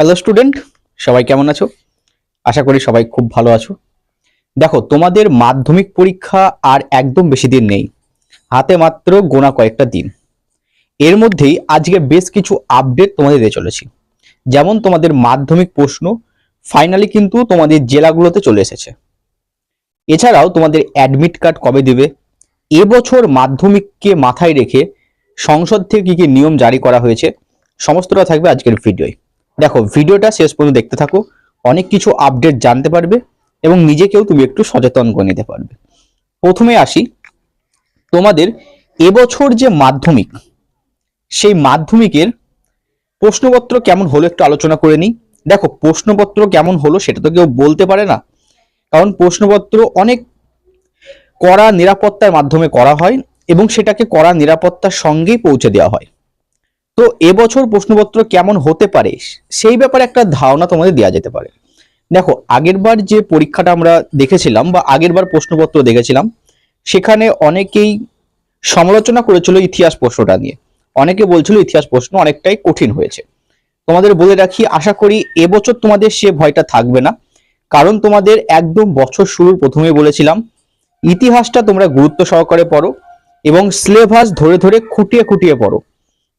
Hello student সবাই কেমন আছো? আশা করি সবাই খুব ভালো আছো। দেখো, তোমাদের মাধ্যমিক পরীক্ষা আর একদম বেশি দিন নেই। হাতে মাত্র গোনা কয়েকটা দিন। এর মধ্যেই আজকে বেশ কিছু আপডেট তোমাদের দিয়ে চলেছি। যেমন তোমাদের মাধ্যমিক প্রশ্ন ফাইনালি কিন্তু তোমাদের জেলাগুলোতে চলে এসেছে। এছাড়াও তোমাদের অ্যাডমিট কার্ড কবে দিবে? এবছর মাধ্যমিককে মাথায় রেখে সংসদ থেকে কি কি নিয়ম জারি করা হয়েছে? সমস্তটা থাকবে আজকের ভিডিওয় দেখো, ভিডিওটা শেষ পর্যন্ত দেখতে থাকো। অনেক কিছু আপডেট জানতে পারবে এবং নিজেকেও তুমি একটু সচেতন করে নিতে পারবে। প্রথমে আসি, তোমাদের এবছর যে মাধ্যমিক, সেই মাধ্যমিকের প্রশ্নপত্র কেমন হলো একটু আলোচনা করে নিই। দেখো, প্রশ্নপত্র কেমন হলো সেটা তো কেউ বলতে পারে না। কারণ প্রশ্নপত্র অনেক কড়া নিরাপত্তার মাধ্যমে করা হয় এবং সেটাকে কড়া নিরাপত্তার সঙ্গেই পৌঁছে দেওয়া হয়। তো এবছর প্রশ্নপত্র কেমন হতে পারে? সেই ব্যাপারে একটা ধারণা তোমাদের দেওয়া যেতে পারে। দেখো, আগেরবার যে পরীক্ষাটা আমরা দেখেছিলাম বা আগেরবার প্রশ্নপত্র দেখেছিলাম, সেখানে অনেকেই সমালোচনা করেছিল ইতিহাস প্রশ্নটা নিয়ে। অনেকে বলছিল ইতিহাস প্রশ্ন অনেকটাই কঠিন হয়েছে। তোমাদের বলে রাখি, আশা করি এবছর তোমাদের সে ভয়টা থাকবে না। কারণ তোমাদের একদম বছর শুরুর প্রথমেই বলেছিলাম, ইতিহাসটা তোমরা গুরুত্ব সহকারে পড়ো এবং সিলেবাস ধরে ধরে খুঁটিয়ে খুঁটিয়ে পড়ো।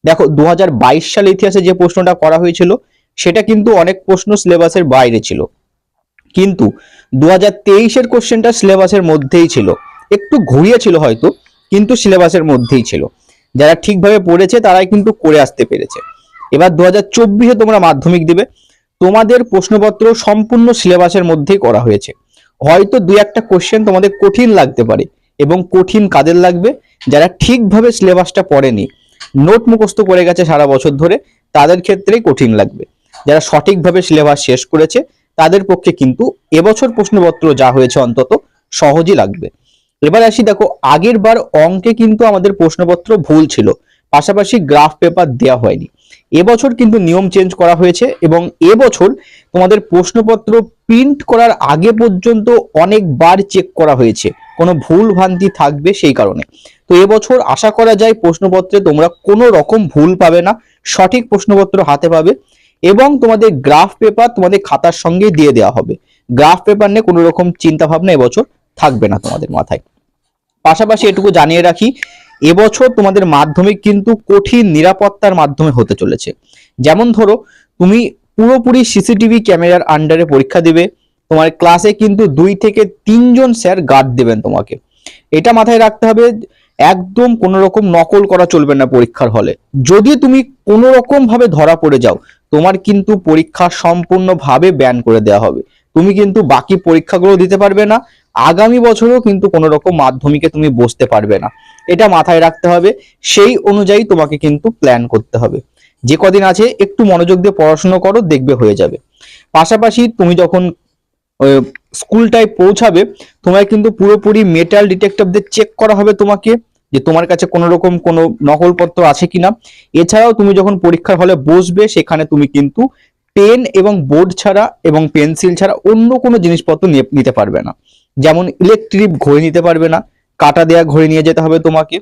দেখো দু হাজার বাইশ সালে ইতিহাসে যে প্রশ্নটা করা হয়েছিল, সেটা কিন্তু অনেক প্রশ্ন সিলেবাসের বাইরে ছিল। কিন্তু দু হাজার তেইশের কোশ্চেনটা সিলেবাসের মধ্যেই ছিল। একটু ঘুরিয়ে ছিল হয়তো, কিন্তু সিলেবাসের মধ্যেই ছিল। যারা ঠিকভাবে পড়েছে, তারাই কিন্তু করে আসতে পেরেছে। এবার দু হাজার চব্বিশে তোমরা মাধ্যমিক দিবে। তোমাদের প্রশ্নপত্র সম্পূর্ণ সিলেবাসের মধ্যেই করা হয়েছে। হয়তো দুই একটা কোশ্চেন তোমাদের কঠিন লাগতে পারে, এবং কঠিন কাদের লাগবে। যারা ঠিকভাবে সিলেবাসটা পড়েনি নোট মুখস্থ করে গেছে সারা বছর ধরে, তাদের ক্ষেত্রেই কঠিন লাগবে। যারা সঠিকভাবে সিলেবাস শেষ করেছে, তাদের পক্ষে কিন্তু এবছর প্রশ্নপত্র যা হয়েছে অন্তত সহজই লাগবে। এবার আসি দেখো, আগের বার অঙ্কে কিন্তু আমাদের প্রশ্নপত্র ভুল ছিল, পাশাপাশি গ্রাফ পেপার দেওয়া হয়নি। এবছর কিন্তু নিয়ম চেঞ্জ করা হয়েছে এবং এবছর তোমাদের প্রশ্নপত্র প্রিন্ট করার আগে পর্যন্ত অনেকবার চেক করা হয়েছে। কোনো ভুল ভ্রান্তি থাকবে সেই কারণে। তো এবছর আশা করা যায় প্রশ্নপত্রে তোমরা কোনো রকম ভুল পাবে না, সঠিক প্রশ্নপত্র হাতে পাবে এবং তোমাদের গ্রাফ পেপার তোমাদের খাতার সঙ্গে দিয়ে দেওয়া হবে। গ্রাফ পেপার নিয়ে কোনো রকম চিন্তা ভাবনা এবছর থাকবে না তোমাদের মাথায়। পাশাপাশি এটুকু জানিয়ে রাখি, এবছর তোমাদের মাধ্যমিক কিন্তু কঠিন নিরাপত্তার মাধ্যমে হতে চলেছে। যেমন ধরো, তুমি পুরোপুরি সিসিটিভি ক্যামেরার আন্ডারে পরীক্ষা দিবে। তোমার ক্লাসে কিন্তু দুই থেকে তিনজন স্যার গার্ড দেবেন তোমাকে। এটা মাথায় রাখতে হবে, একদম কোনো রকম নকল করা চলবে না পরীক্ষার হলে। যদি তুমি কোনো রকম ভাবে ধরা পড়ে যাও, তোমার কিন্তু পরীক্ষা সম্পূর্ণভাবে ব্যান করে দেওয়া হবে। তুমি কিন্তু বাকি পরীক্ষাগুলো দিতে পারবে না, আগামী বছরও কিন্তু কোনো রকম মাধ্যমিকে তুমি বসতে পারবে না। এটা মাথায় রাখতে হবে, সেই অনুযায়ী তোমাকে কিন্তু প্ল্যান করতে হবে। যে কদিন আছে, একটু মনোযোগ দিয়ে পড়াশোনা করো, দেখবে হয়ে যাবে। পাশাপাশি তুমি যখন স্কুলটায় পৌঁছাবে, তোমায় কিন্তু পুরোপুরি মেটাল ডিটেক্টরদের চেক করা হবে তোমাকে, যে তোমার কাছে কোনো রকম কোনো নকলপত্র আছে কিনা। এছাড়াও তুমি যখন পরীক্ষার হলে বসবে, সেখানে তুমি কিন্তু পেন এবং বোর্ড ছাড়া এবং পেন্সিল ছাড়া অন্য কোনো জিনিসপত্র নিতে পারবে না। যেমন ইলেকট্রিক ঘড়ি নিতে পারবে না, কাটা দেয়া ঘড়ি নিয়ে যেতে হবে তোমাকে।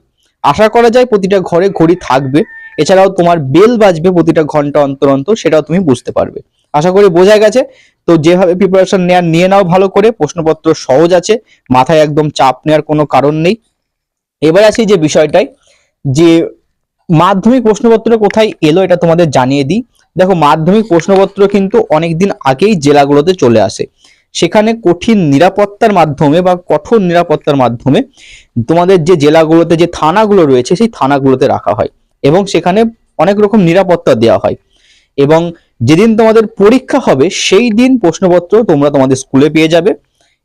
আশা করা যায় প্রতিটা ঘরে ঘড়ি থাকবে। এছাড়াও তোমার বেল বাজবে প্রতিটা ঘণ্টা অন্তর অন্তর, সেটাও তুমি বুঝতে পারবে। আশা করি বোঝা গেছে। তো যেভাবে প্রিপারেশন নেওয়ার নিয়ে নাও ভালো করে, প্রশ্নপত্র সহজ আছে, মাথায় একদম চাপ নেওয়ার কোনো কারণ নেই। এবার আসি যে বিষয়টাই যে মাধ্যমিক প্রশ্নপত্র কোথায় এলো এটা তোমাদের জানিয়ে দিই। দেখো, মাধ্যমিক প্রশ্নপত্র কিন্তু অনেকদিন আগেই জেলাগুলোতে চলে আসে। সেখানে কঠিন নিরাপত্তার মাধ্যমে বা কঠোর নিরাপত্তার মাধ্যমে তোমাদের যে জেলাগুলোতে যে থানাগুলো রয়েছে, সেই থানাগুলোতে রাখা হয়। এবং সেখানে অনেক রকম নিরাপত্তা দেওয়া হয়। এবং যেদিন তোমাদের পরীক্ষা হবে, সেই দিন প্রশ্নপত্র তোমরা তোমাদের স্কুলে পেয়ে যাবে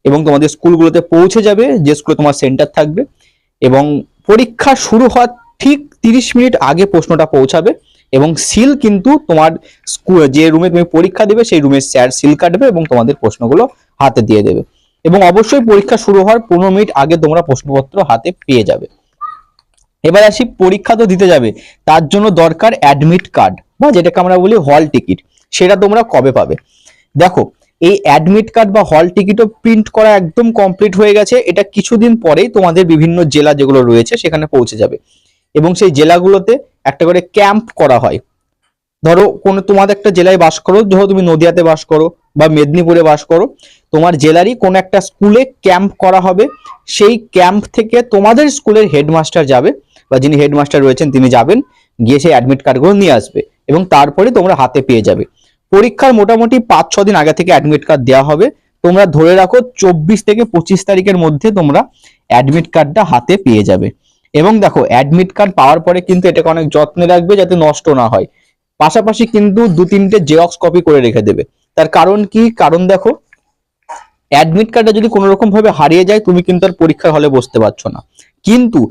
এবং তোমাদের স্কুলগুলোতে পৌঁছে যাবে, যে স্কুলে তোমার সেন্টার থাকবে এবং পরীক্ষা শুরু হওয়ার ঠিক তিরিশ মিনিট আগে প্রশ্নটা পৌঁছাবে এবং সিল কিন্তু তোমার স্কুল যে রুমে তুমি পরীক্ষা দেবে, সেই রুমের স্যার সিল কাটবে এবং তোমাদের প্রশ্নগুলো হাতে দিয়ে দেবে। এবং অবশ্যই পরীক্ষা শুরু হওয়ার পনেরো মিনিট আগে তোমরা প্রশ্নপত্র হাতে পেয়ে যাবে। এবার আসি পরীক্ষা তো দিতে যাবে। তার জন্য দরকার অ্যাডমিট কার্ড বা যেটাকে আমরা বলি হল টিকিট সেটা তোমরা কবে পাবে? দেখো, এই অ্যাডমিট কার্ড বা হল টিকিটও প্রিন্ট করা একদম কমপ্লিট হয়ে গেছে। এটা কিছুদিন পরেই তোমাদের বিভিন্ন জেলা যেগুলো রয়েছে সেখানে পৌঁছে যাবে। এবং সেই জেলাগুলোতে একটা করে ক্যাম্প করা হয়। ধরো, কোনো তোমাদের একটা জেলায় বাস করো, ধরো তুমি নদিয়াতে বাস করো বা মেদিনীপুরে বাস করো, তোমার জেলারই কোনো একটা স্কুলে ক্যাম্প করা হবে। সেই ক্যাম্প থেকে তোমাদের স্কুলের হেডমাস্টার যাবে। বা যিনি হেডমাস্টার রয়েছেন, তিনি যাবেন, গিয়ে সেই অ্যাডমিট কার্ডগুলো নিয়ে আসবে এবং তারপরে তোমরা হাতে পেয়ে যাবে। পরীক্ষার মোটামুটি পাঁচ, ছ দিন আগে থেকে অ্যাডমিট কার্ড দেওয়া হবে। তোমরা ধরে রাখো, চব্বিশ থেকে পঁচিশ তারিখের মধ্যে তোমরা অ্যাডমিট কার্ডটা হাতে পেয়ে যাবে। এবং দেখো অ্যাডমিট কার্ড পাওয়ার পরে কিন্তু এটাকে অনেক যত্নে রাখবে যাতে নষ্ট না হয়। পাশাপাশি কিন্তু দু তিনটে জেরক্স কপি করে রেখে দেবে। তার কারণ কি? কারণ দেখো অ্যাডমিট কার্ডটা যদি কোনো রকম ভাবে হারিয়ে যায়, তুমি কিন্তু আর পরীক্ষার হলে বসতে পারছ না। কিন্তু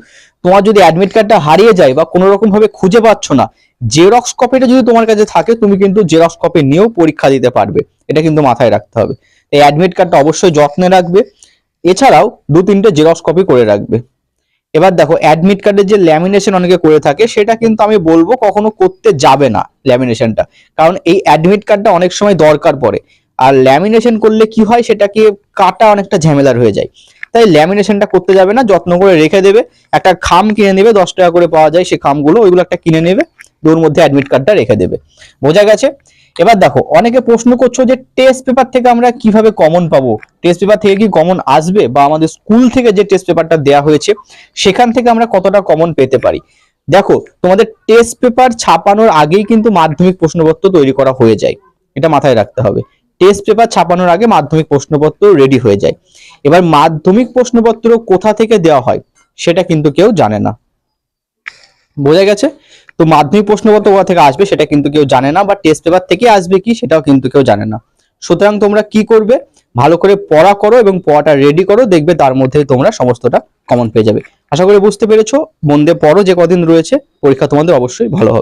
তোমার যদি অ্যাডমিট কার্ডটা হারিয়ে যায় বা কোনো রকম ভাবে খুঁজে পাচ্ছ না জেরক্স কপিটা যদি তোমার কাছে থাকে, তুমি কিন্তু জেরক্স কপি নিয়েও পরীক্ষা দিতে পারবে। এটা কিন্তু মাথায় রাখতে হবে। এই অ্যাডমিট কার্ডটা অবশ্যই যত্নে রাখবে। এছাড়াও দু তিনটে জেরক্স কপি করে রাখবে। এবার দেখো অ্যাডমিট কার্ডের যে ল্যামিনেশন অনেকে করে থাকে, সেটা কিন্তু আমি বলব কখনো করতে যাবে না ল্যামিনেশনটা কারণ এই অ্যাডমিট কার্ডটা অনেক সময় দরকার পড়ে। আর ল্যামিনেশন করলে কি হয়? সেটাকে কাটা অনেকটা ঝামেলার হয়ে যায়। তাই ল্যামিনেশনটা করতে যাবে না, যত্ন করে রেখে দেবে। একটা খাম কিনে নেবে, দশ টাকা করে পাওয়া যায় সেই খামগুলো, ওইগুলো একটা কিনে নেবে ওর মধ্যে অ্যাডমিট কার্ডটা রেখে দেবে। বোঝা গেছে? এবার দেখো, অনেকে প্রশ্ন করছ যে টেস্ট পেপার থেকে আমরা কীভাবে কমন পাবো? টেস্ট পেপার থেকে কি কমন আসবে? বা আমাদের স্কুল থেকে যে টেস্ট পেপারটা দেওয়া হয়েছে, সেখান থেকে আমরা কতটা কমন পেতে পারি? দেখো, তোমাদের টেস্ট পেপার ছাপানোর আগেই কিন্তু মাধ্যমিক প্রশ্নপত্র তৈরি করা হয়ে যায়। এটা মাথায় রাখতে হবে। টেস্ট পেপার ছাপানোর আগে মাধ্যমিক প্রশ্নপত্র রেডি হয়ে যায়। এবার মাধ্যমিক প্রশ্নপত্র কোথা থেকে দেওয়া হয় সেটা কিন্তু কেউ জানে না। বোঝা গেছে? তো মাধ্যমিক প্রশ্নপত্র কোথা থেকে আসবে সেটা কিন্তু কেউ জানে না বা টেস্ট পেপার থেকে আসবে কি সেটাও কিন্তু কেউ জানে না। সুতরাং তোমরা কি করবে? ভালো করে পড়া করো এবং পড়াটা রেডি করো, দেখবে তার মধ্যে তোমরা সমস্তটা কমন পেয়ে যাবে। আশা করি বুঝতে পেরেছ। মন দিয়ে পড়ো, যে কদিন রয়েছে, পরীক্ষা তোমাদের অবশ্যই ভালো হবে।